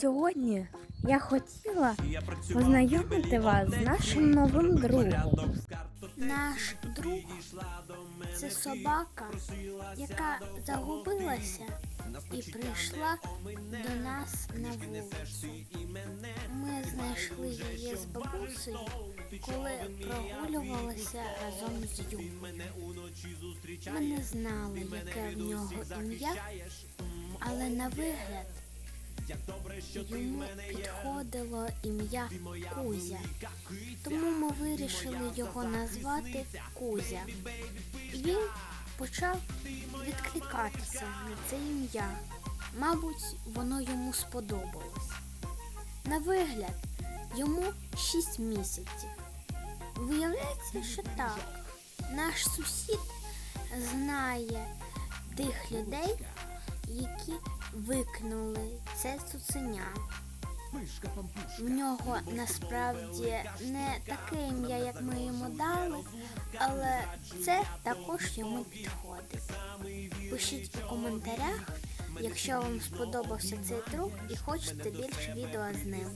Сьогодні я хотіла познайомити вас з нашим новим другом. Наш друг це собака, яка загубилася і прийшла до нас на вулицю. Ми знайшли її з бабусею, коли прогулювалися разом з Ю. Ми не знали, яке в нього ім'я, але на вигляд йому підходило ім'я Кузя. Тому ми вирішили його назвати Кузя. І він почав відкликатися на це ім'я. Мабуть, воно йому сподобалось. На вигляд, йому 6 місяців. Виявляється, що так. Наш сусід знає тих людей, які викинули це цуценя. В нього насправді не таке ім'я, як ми йому дали, але це також йому підходить. Пишіть у коментарях, якщо вам сподобався цей друг і хочете більше відео з ним.